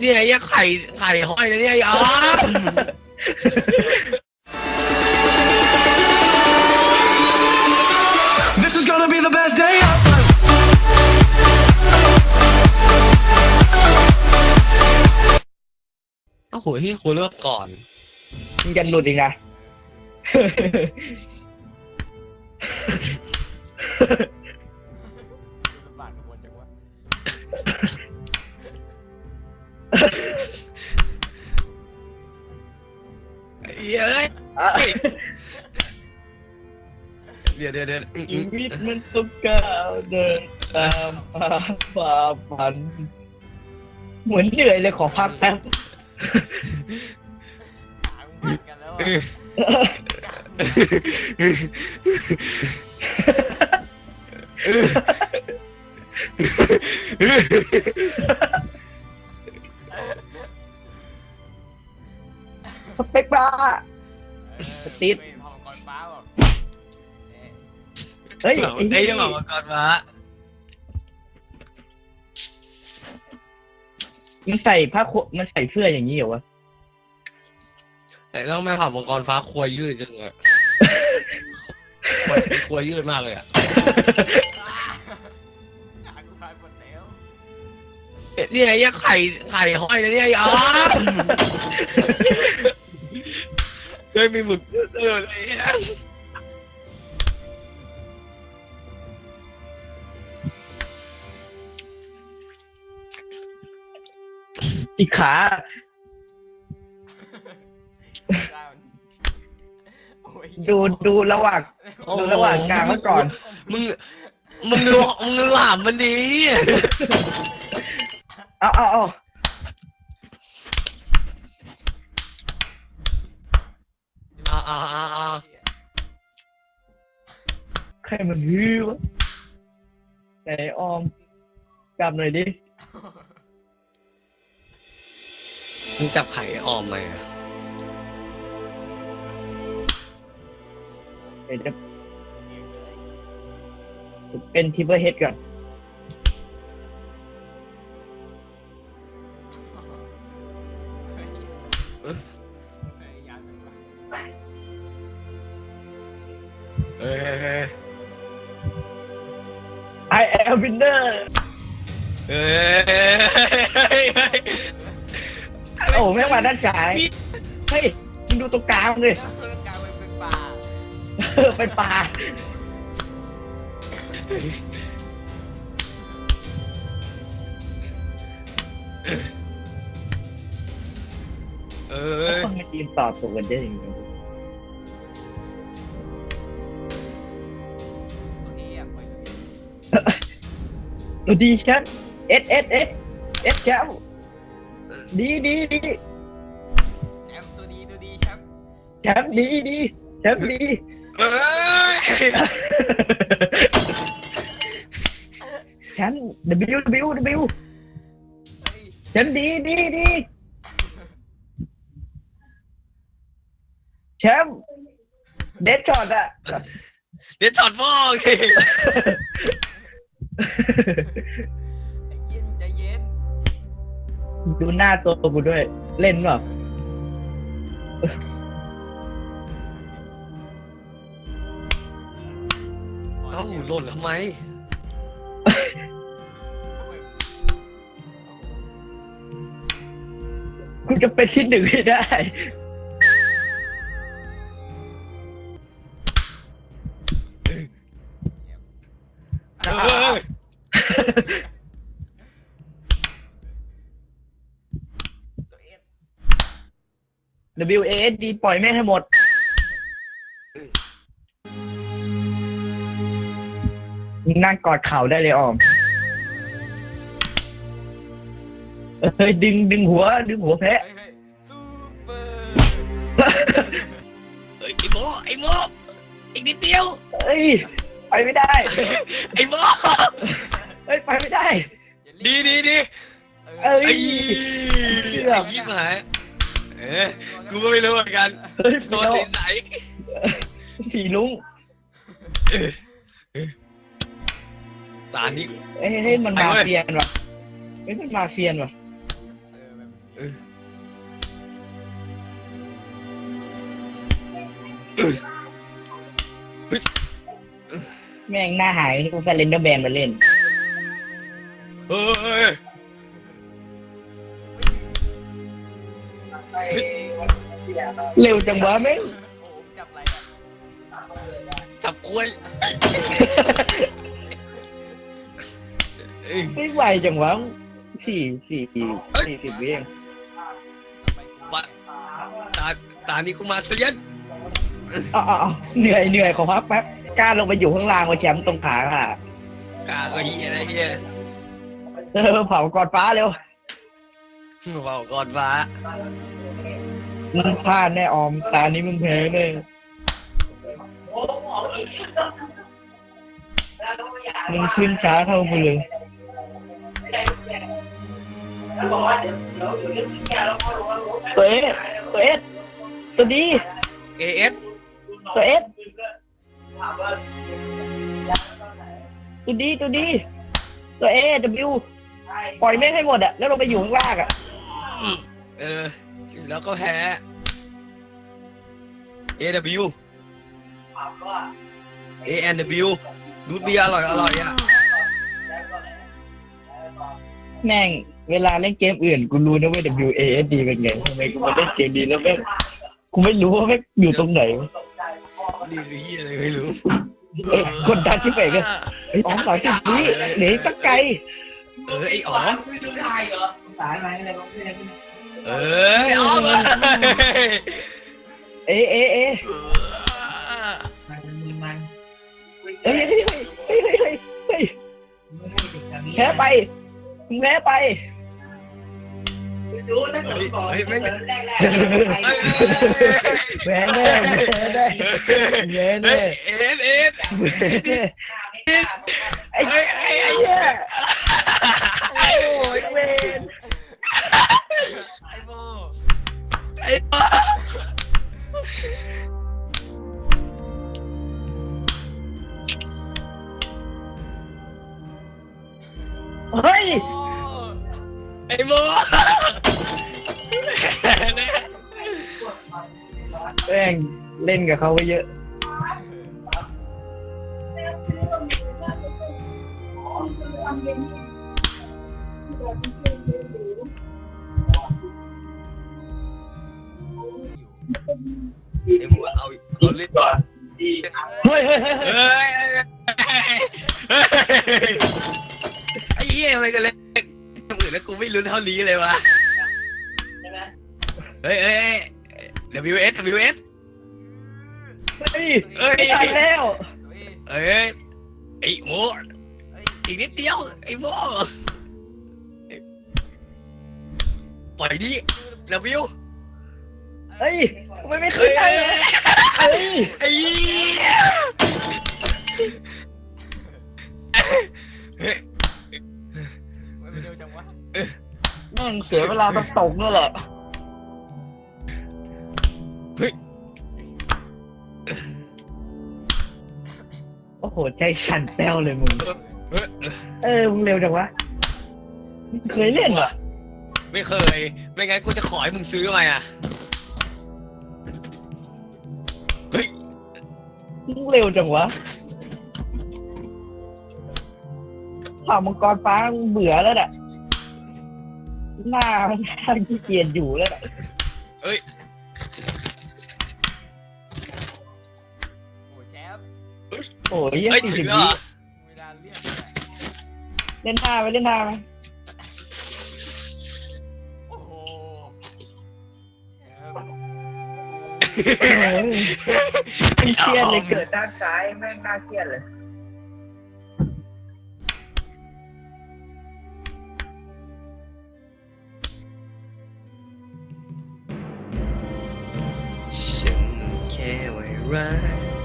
เนี่ยไอ้ไข่ไข่ห้อยนะเนี่ยไอ้ออม This is gonna be the best day of my โอ้โหที่กูเลือกก่อน มึงจะหลุดอีกนะ เย้ยอะเดี๋ยวเดี๋ยวเดี๋ยวอืมอืชีมวิตมันต้องก้าวเดินตามหาฝ่าฝัน เหมือนเหนื่อยเลยขอพักแป๊บหางเหมือนกันแล้วเออะ สเปกบ้าเออติดไม่พอมังกรฟ้าบอกเอ๊ะเฮ้ยไอ้ยังบอกมาก่อนวะมันใส่ผ้าโคมันใส่เสื้ออย่างนี้เหรอวะ แต่ต้องแม่ผ่ามังกรฟ้าควยยืดจังเลยควยควยยืดมากเลยอะอ้าหางกูหายหมดแล้วเนี่ยไอ้ไข่ไข่ห้อยนะเนี่ยไอ้ออม เฮ้ยมีหมึกเออเลยอะอีกขาได้มันโอ้ยดูดูระหว่างดูระหว่างกลางไว้ก่อน มึง มึงดูมึงดูหลามมันดี เอาเอาเอา อ่าอ่าอ่าอ่าใครมันฮือวะไหนออมกลับหน่อยดิมึงจับไข่ออมไหมอะเดี๋ยวจะเป็นทิปเปอร์เฮดก่อนเอ้ย เอ้ยเอ้ยเอ้ย I am winner เอ้ยเอ้ยเอ้ยโอ้แม่งมาด้านซ้ายเฮ้ยมึงดูตรงกลางเลยแล้วมันกลายเป็นป่าเออเป็นปลาเอ้แล้วยคนมาทีมต่อตัวกันได้ยังไง ดูดีแชมป์เอสเอสเอสเอสแชมป์ดีดีดีแชมป์ตัวดีตัวดีแชมป์แชมป์ดีดีแชมป์ดีเอ้ยแชมป์ W W W เฮ้ยแชมป์ดีดีดีแชมป์เดดช็อตอะเดี๋ยวถอดพ่อโอเค ไอ้เย็นใจเย็นดูหน้าตัวกูด้วย เล่นเปล่าเอ้าหล่นทำไมกูจะเป็นที่หนึ่งให้ได้ W A S D ปล่อยแม่งให้หมด นั่งกอดเข่าได้เลยออม เฮ้ยดึงดึงหัว ดึงหัวแพะ เฮ้ยเฮ้ยซูเปอร์เอ้ยไอ้โมไอ้โมอีกนิดเดียว เฮ้ย ไปไม่ได้ ไอ้โม เฮ้ยไปไม่ได้อย่ารีดีบดีดีเอ้ย ไอ้ไอ้ยิ้มหายเอ้ยกูก็ไม่รู้เหมือนกันเฮ้ยโดนใสสีลุงตานี่เฮ้ยเฮ้ยมันมาไปเว้ยเฟียนว่ะเฮ้ยมันมาเฟียนว่ะเออไปแม่งหน้าหายกูไปเล่นเดอร์แบนมาเล่น เฮ้ยเร็วจังวะแม่งโอ้โหจับอะไรอะจับกล้วยเอ้ยไม่ไหวจังวะสี่สี่สี่สิบวิเองทำไมกูวะตาตานี้กูมาเซียนอ๋อเหนื่อยเหนื่อยขอพักแป๊บกล้าลงไปอยู่ข้างล่างมาแชมป์ตรงขาค่ะ กาก็เฮียอะไรเฮีย เออเผากอดฟ้าเร็วเบาก่อนฟ้ามึงพลาดแน่ออมตานี้มึงแพ้แน่มึงขึ้นช้าเท่ากูเลยตัวเอสตัวเอสตัวดีเอเอสตัวเอสตัวดีตัวดีตัวเอว ปล่อยแม่งให้หมดอะแล้วลงไปอยู่ข้างล่างอะเออ แล้วก็แพ้ AW ANW ดูดเบียร์อร่อยอร่อยอะ แม่ง เวลาเล่นเกมอื่น กูรู้นะว่า W A S D เป็นไงทำไมกูมาเล่นเกมดีแล้วแม่งกูไม่รู้ว่าแม่งอยู่ตรงไหนนี่คือเฮียอะไรไม่รู้ เออกดดันที่ไปกันไอ้อ๋อมสามสิบวิหนีตะไกล เออไอ้อ๋อมสายไหมอะไรเออไอ้อ๋อมเอ้ยเอเอเอเฮ้ยเฮ้ยเฮ้ยเฮ้ยเฮ้ยเฮ้ยแพ้ไปมึงแพ้ไปเฮ้ยแม่งแพ้แน่แพ้แน่แพ้แน่เอฟเอฟ แม่งเล่นกับเขาไว้เยอะไอ้โมเอาเอาเล่นก่อนเฮ้ยเฮ้ยเฮ้ยเฮ้ยไอ้เหี้ยทำไมกันเล่นคนอื่นแล้วกูไม่รู้เท่านี้เลยวะเฮ้ยเฮ้ย WS WS เฮ้ยเอ้ย ไม่ทันแล้วเฮ้ยเอ้ยไอ้โมเฮ้ยอีกนิดเดียวไอ้โมปล่อยดิ W เฮ้ยทำไมไม่เฮ้ขึ้นยได้เลยเฮ้ยไอ้เหี้ยเฮ้ย ไม่ไปเร็วจังวะ แม่งเสียเวลาตอนตกนี่แหละ โอ้โห ใจสั่นแป้วเลยมึง เฮ้ยเออ มึงเร็วจังวะเคยเล่นเหรอไม่เคย ไม่งั้นกูจะขอให้มึงซื้อมาอะ เฮ้ย มึงเร็วจังวะข่าวมังกรฟ้ามึงเบื่อแล้วน่ะหน้ามันหน้าขี้เกียจอยู่แล้วน่ะเอ้ย อ้ยยี่เฮ้ยสี่ถึสิงบแล้ววิเหรอเวลาเรียกเนี่ยเล่นท่าไหมเล่นท่าไหมโอ้โหแชมป์โอ้ยไม่เครียดเลยเกิดด้านซ้ายแม่งน่าเครียดเลย ฉันแค่ไว้รัก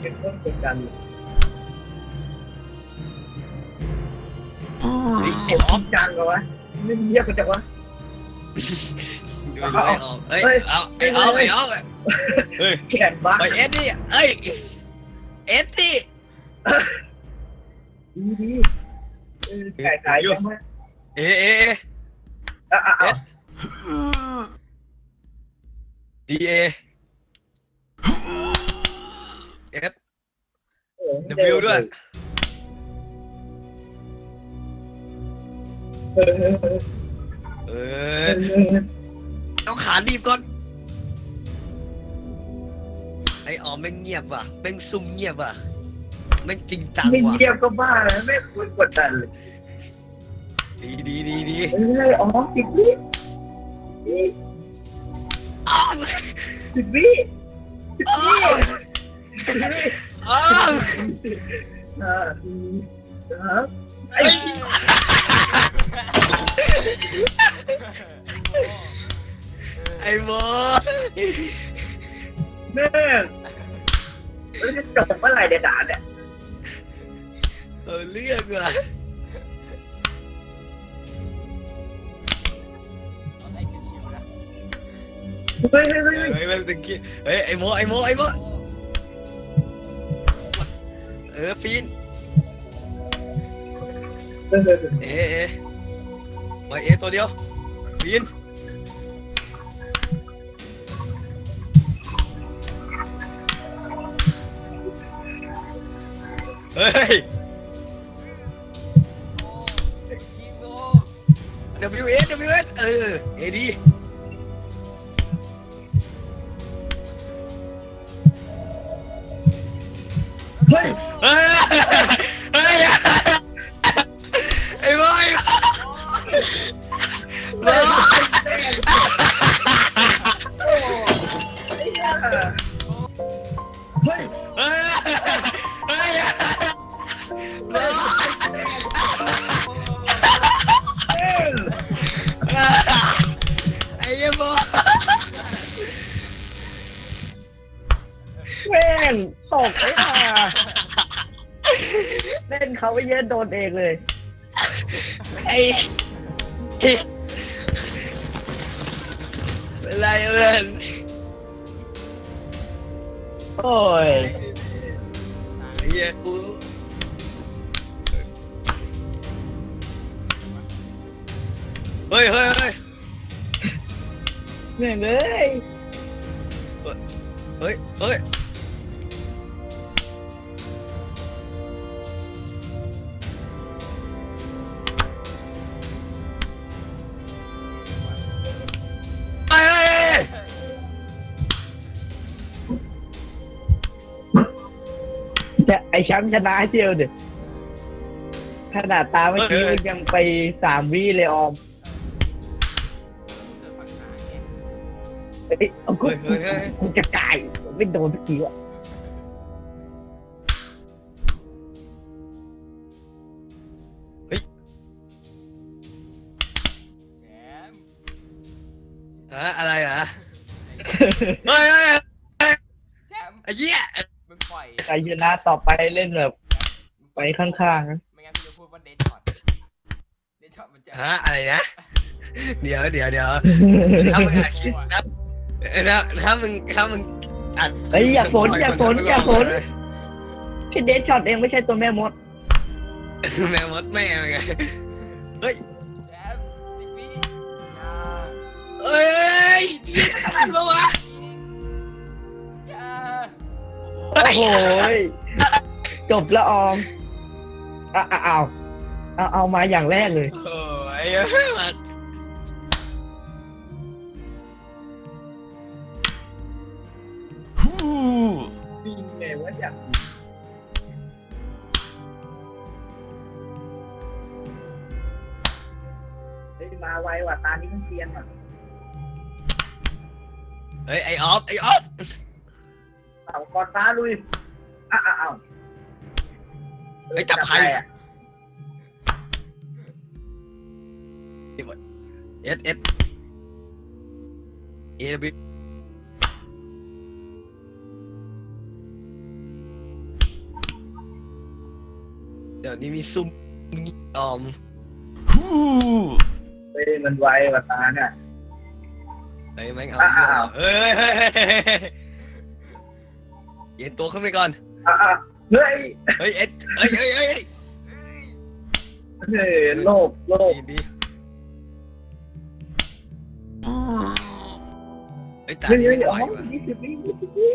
เล่นเป็นต้นกดดันเลยเฮ้ยไอ้ออฟจังเหรอวะไม่เงียบกันจังวะ ดูดูไอ้ออฟเอ้ยเฮ้ย เอา ไอ้ออฟไอ้ออฟเฮ้ยแขนบ้าไปเอ็ดดิเอ้ย เอสดิดีดีเออไก่ไก่ยังไงเอเอเออะอะอะดีเอเอ W ด้วยเออเออเออเอเอออเออเอาขาดีบก่อน ไอออมแม่งเงียบว่ะแม่งซุ่มเงียบว่ะแม่งจริงจังไม่ว่ะเยี่ยมก็บ้าแล้วไม่ควรกดดันเลยดีดีดีดีเอ้ยอ๋อสิบวิอ้าวสิบวิสิบอ้าวิวสิบวิ อ้าวห้าสี่สามไอ้ไอ้โมแม่งเอ้ยจะจบเมื่อไหร่เดี๋ยวด่าเนี่ยเออเรื่องว่ะเอาได้ชิวๆนะเฮ้ยเฮ้ยเอเฮ้ยอเฮ้ยแม่งตะกี้เฮ้ยไอ้โมไอ้โมไอ้โมเออปีนเฮ้ยเฮ้ยเอเอมาเอตัวเดียวปีนเฮ้ยโอ้ยิงโล W S W S เออเอ ดีเเล่นเขาไปเยอะโดนเองเลย ไอ้เป็นไรเพื่อนโอ้ยไอ้เหี้ยกูเฮ้ยเฮ้ยเฮ้ยแม่งเลย เฮ้ยเฮ้ย แชมป์ชนะเชียวเด็ขนาดตาเมื่อกี้มันยังไปสามวิเลยออมเกิดฝั่งซ้ายไงเอ้ยเอากูกูจะกายไม่โดนสักทีวะแชมป์ฮะอะไรอะเฮ้ยเฮ้ยเฮ้ยแชมป์ไอ้เหี้ย มึงปล่อยใครชนะต่อไปเล่นแบบ ไปข้างๆนะไม่งั้นกูจะพูดว่าเดนช็อตเดนช็อตมันจะฮะอะไรนะ เดี๋ยวเดี๋ยวเดี๋ยวถ้ามึงอัดคลิปนะถ้าถ้ามึงถ้ามึงอัดเฮ้ยอย่าฝนอย่าฝนอย่าฝนพี่เดชช็อตเองไม่ใช่ตัวแม่มด แม่มดแม่ไงเฮ้ยแชมป์สิบวิอย่าเอ้ยเหี้ยจะทันปะวะ โอ้โหยจบละออมอะอะเอาเอาเอามาอย่างแรกเลย โอ้ยเอ้ยมันปีนไงวะอยากเฮ้ยมาไวว่ะตานี้มันเซียนว่ะ เฮ้ยไอออฟไอออฟ เอากอดฟ้าลุยอะอะเอาเฮ้ยจับใครอะเอสเอสเอบิเดี๋ยวนี้มีซุ่มออมเฮ้ยมันไวว่ะตาเนี่ยเฮ้ยแม่งเอาอ้าวเฮ้ยเฮ้ย เฮ้ยเฮ้ยเฮ้ยเย็นตัวขึ้นไปก่อน อะอะเฮ้ยเฮ้ยเอ็ดเฮ้ยเฮ้ยเฮ้ยเฮ้ยโลกโลกดีดีเฮ้ยตาเฮ้ยนี้เฮ้ไม่ยไหวอ๋อว่ะยี่สิบวิยี่สิบวิ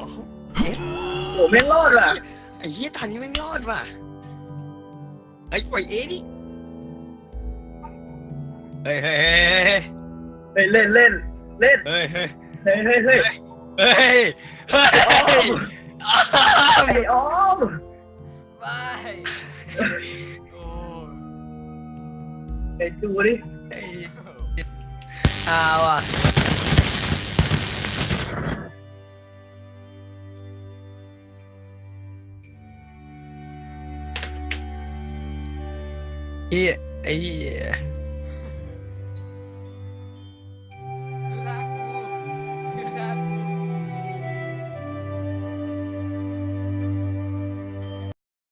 อ๋อโอ้ไม่รอดว่ะไอ้เหี้ยตานี้ไม่รอดว่ะไอ้ยปล่อยเอ็ดดิเฮ้ยเฮ้ยเฮ้ยเฮ้ยเล่นเล่นเล่นเฮ้ยเฮ้ยเฮ้ยเฮ้ยเฮ้ยเฮ้ย เฮ้ยอ้อมไอ้ออมไปโอ้ไอ้ดูดิไอ้เอาอะไอ้เหี้